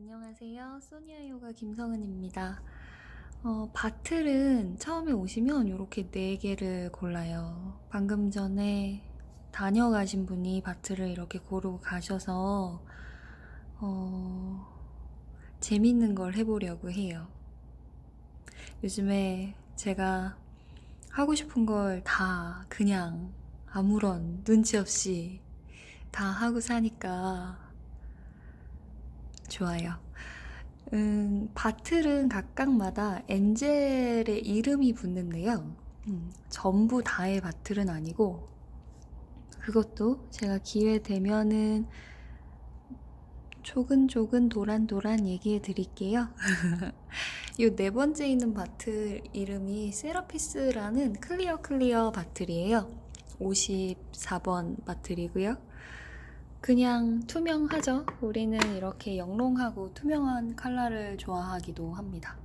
안녕하세요. 소니아 요가 김성은입니다. 어, 바틀은 처음에 오시면 이렇게 4개를 골라요. 방금 전에 다녀가신 분이 바틀을 이렇게 고르고 가셔서 어, 재밌는 걸 해보려고 해요. 요즘에 제가 하고 싶은 걸 다 그냥 아무런 눈치 없이 다 하고 사니까 좋아요. 음, 바틀은 각각마다 엔젤의 이름이 붙는데요. 음, 전부 다의 바틀은 아니고, 그것도 제가 기회 되면은 조근조근 도란도란 얘기해 드릴게요. 이 네 번째 있는 바틀 이름이 세라피스라는 클리어 클리어 바틀이에요. 54번 바틀이고요. 그냥 투명하죠. 우리는 이렇게 영롱하고 투명한 컬러를 좋아하기도 합니다.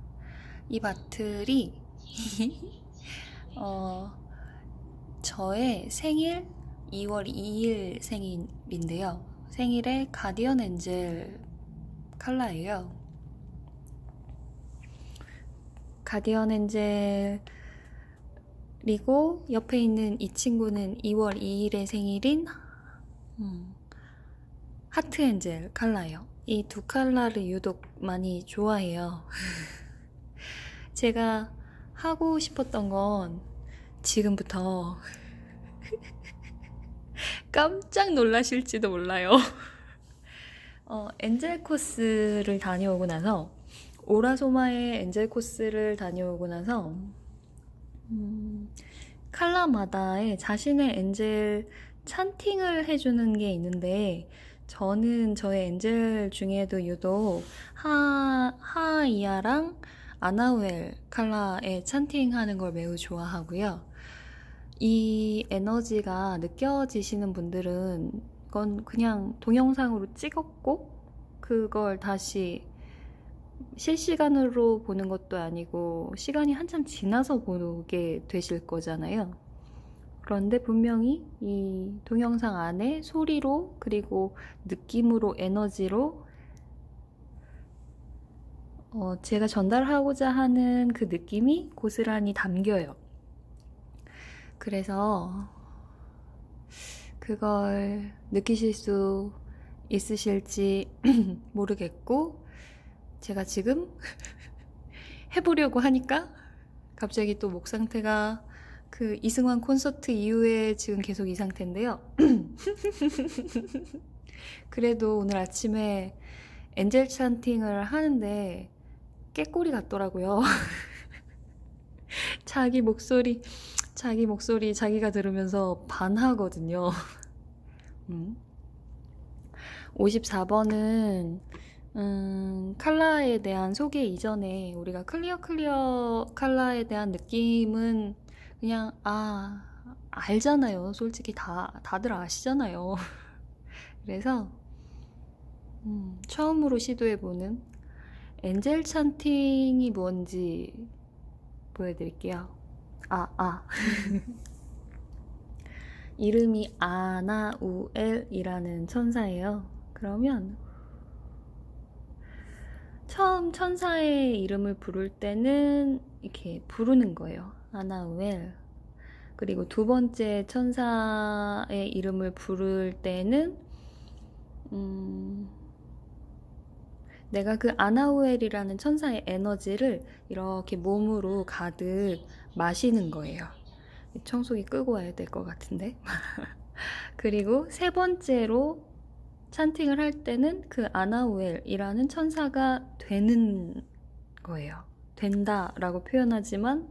이 바틀이 어, 저의 생일 2월 2일 생일인데요. 생일에 가디언 엔젤 컬러예요. 가디언 엔젤이고 옆에 있는 이 친구는 2월 2일의 생일인 음, 하트 엔젤 컬러예요. 이두 컬러를 유독 많이 좋아해요. 제가 하고 싶었던 건 지금부터 깜짝 놀라실지도 몰라요. 어, 엔젤 코스를 다녀오고 나서 오라소마의 엔젤 코스를 다녀오고 나서 음, 칼라마다의 자신의 엔젤 찬팅을 해주는 게 있는데 저는 저의 엔젤 중에도 유독 하, 하이아랑 아나우엘 칼라의 찬팅하는 걸 매우 좋아하고요. 이 에너지가 느껴지시는 분들은 그건 그냥 동영상으로 찍었고 그걸 다시 실시간으로 보는 것도 아니고 시간이 한참 지나서 보게 되실 거잖아요. 그런데 분명히 이 동영상 안에 소리로 그리고 느낌으로 에너지로 어, 제가 전달하고자 하는 그 느낌이 고스란히 담겨요. 그래서 그걸 느끼실 수 있으실지 모르겠고 제가 지금 해보려고 하니까 갑자기 또 목 상태가 그 이승환 콘서트 이후에 지금 계속 이 상태인데요. 그래도 오늘 아침에 엔젤 찬팅을 하는데 깨꼬리 같더라고요. 자기 목소리, 자기 목소리 자기가 들으면서 반하거든요. 음. 54번은 음, 칼라에 대한 소개 이전에 우리가 클리어 클리어 칼라에 대한 느낌은 그냥 아 알잖아요. 솔직히 다 다들 아시잖아요. 그래서 음, 처음으로 시도해보는 엔젤 찬팅이 뭔지 보여드릴게요. 아, 아. 이름이 아나우엘이라는 천사예요. 그러면 처음 천사의 이름을 부를 때는 이렇게 부르는 거예요. 아나우엘. 그리고 두 번째 천사의 이름을 부를 때는 음, 내가 그 아나우엘이라는 천사의 에너지를 이렇게 몸으로 가득 마시는 거예요. 청소기 끄고 와야 될 것 같은데. 그리고 세 번째로 찬팅을 할 때는 그 아나우엘이라는 천사가 되는 거예요. 된다라고 표현하지만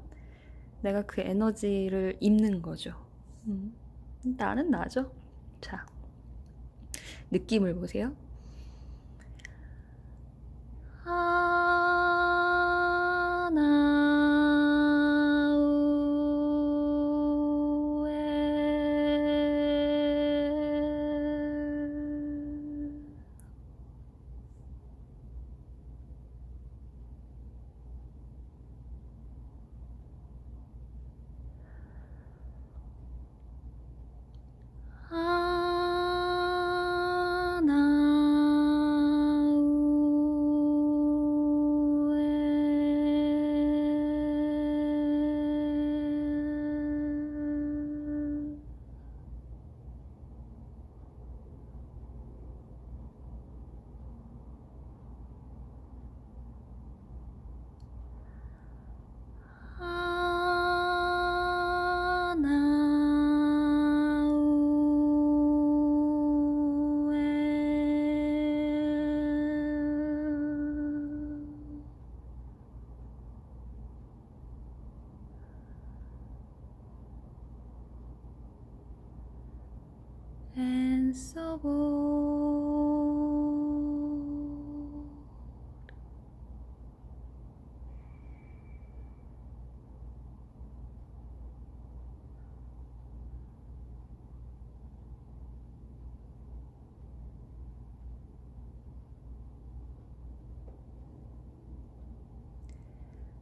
내가 그 에너지를 입는 거죠. 음, 나는 나죠. 자, 느낌을 보세요. 아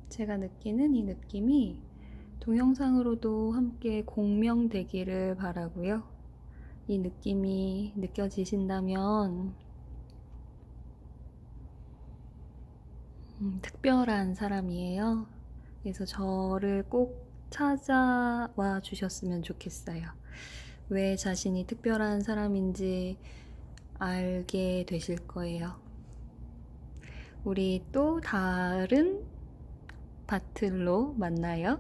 제가 느끼는 이 느낌이 동영상으로도 함께 공명되기를 바라고요. 이 느낌이 느껴지신다면 음, 특별한 사람이에요. 그래서 저를 꼭 찾아와 주셨으면 좋겠어요. 왜 자신이 특별한 사람인지 알게 되실 거예요. 우리 또 다른 바틀로 만나요.